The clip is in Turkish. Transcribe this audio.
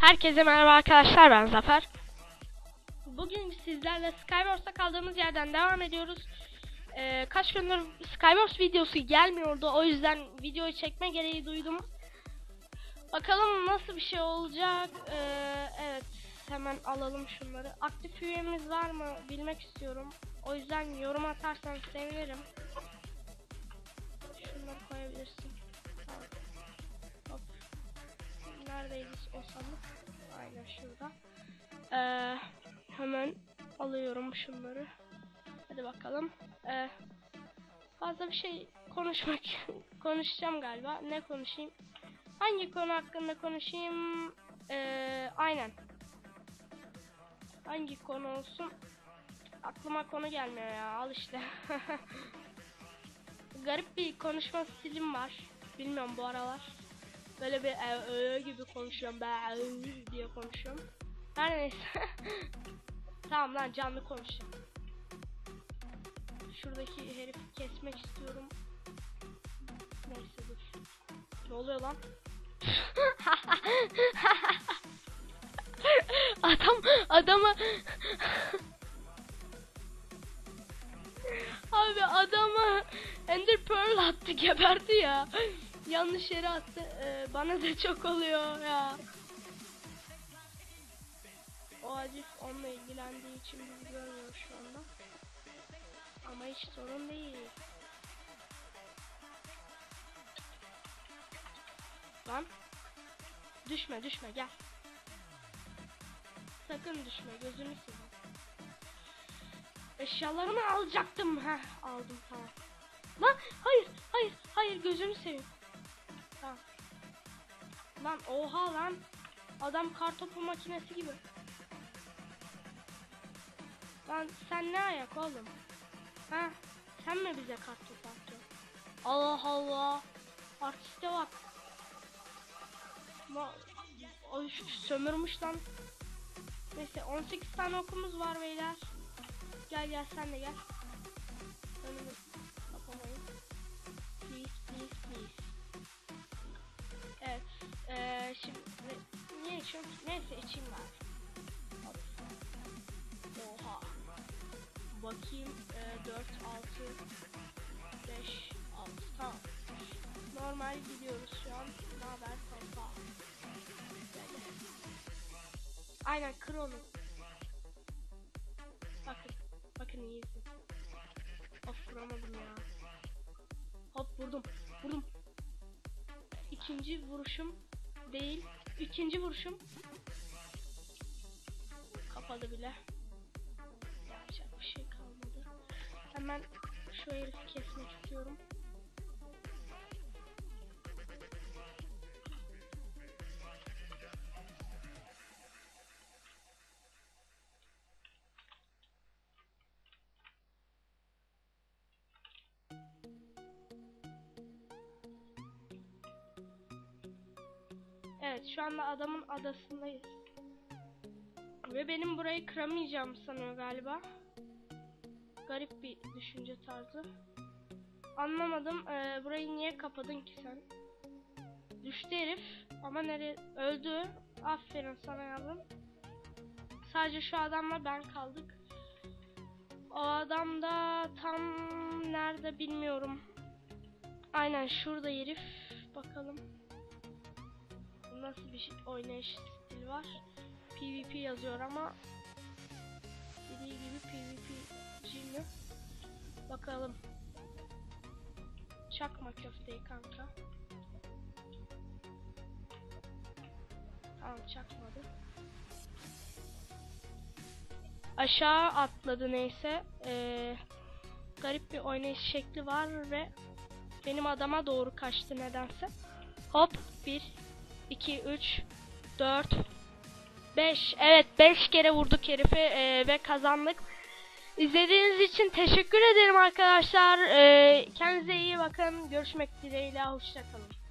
Herkese merhaba arkadaşlar ben Zafer. Bugün sizlerle Skywars'ta kaldığımız yerden devam ediyoruz. Ee, kaç gündür Skywars videosu gelmiyordu o yüzden videoyu çekme gereği duydum. Bakalım nasıl bir şey olacak. Ee, evet hemen alalım şunları. Aktif üyemiz var mı bilmek istiyorum. O yüzden yorum atarsan sevinirim. Şunları koyabilirsin. Neredeydi o sandık? Aynen şurada. Ee, hemen alıyorum şunları. Hadi bakalım. Ee, fazla bir şey konuşmak konuşacağım galiba. Ne konuşayım? Hangi konu hakkında konuşayım? Ee, aynen. Hangi konu olsun? Aklıma konu gelmiyor ya. Al işte. Garip bir konuşma stilim var. Bilmiyorum bu aralar. Böyle bir öyle gibi konuşuyorum. Ben diye konuşuyorum. Her neyse. tamam lan canlı konuşacağım. Şuradaki herifi kesmek istiyorum. Neyse dur. Ne oluyor lan? Adam adamı Abi adamı Ender Pearl attı geberdi ya. Yanlış yere attı. Ee, bana da çok oluyor ya. O Acif onunla ilgilendiği için bizi görmüyor şu anda. Ama hiç sorun değil. Lan. Düşme düşme gel. Sakın düşme gözünü seveyim. Eşyalarımı alacaktım. Heh aldım tamam. Lan hayır hayır hayır gözünü seveyim. Tamam. Lan oha lan. Adam kartopu makinesi gibi. Lan sen ne ayak oğlum? Ha? Sen mi bize kartopu atıyorsun? Allah Allah. Artiste bak. Ma Ay, sömürmüş lan. Neyse 18 tane okumuz var beyler. Gel gel sen de gel. Önümü kapamayın. Please please please. Ee, şimdi ne, içiyorum? Neyse içeyim var. Oha. Bakayım. Ee, 4, 6, 5, 6. Tamam. Normal gidiyoruz şu an. Ne haber kanka? Aynen kır. Bakın. Bakın iyi izleyin. Of vuramadım ya. Hop vurdum. Vurdum. İkinci vuruşum değil. İkinci vuruşum. Kapadı bile. Yapacak bir şey kalmadı. Hemen şu herifi kesmek istiyorum. Evet şu anda adamın adasındayız. Ve benim burayı kıramayacağım sanıyor galiba. Garip bir düşünce tarzı. Anlamadım. Ee, burayı niye kapadın ki sen? Düştü herif. Ama nereye? Öldü. Aferin sana yavrum. Sadece şu adamla ben kaldık. O adam da tam nerede bilmiyorum. Aynen şurada herif. Bakalım nasıl bir şey, oynayış stili var. PvP yazıyor ama dediği gibi PvP'ci mi? Bakalım. Çakma köfteyi kanka. Tamam çakmadı. Aşağı atladı neyse. Ee, garip bir oynayış şekli var ve benim adama doğru kaçtı nedense. Hop bir 2, 3, 4, 5. Evet 5 kere vurduk herifi e, ve kazandık. İzlediğiniz için teşekkür ederim arkadaşlar. E, kendinize iyi bakın. Görüşmek dileğiyle. Hoşçakalın.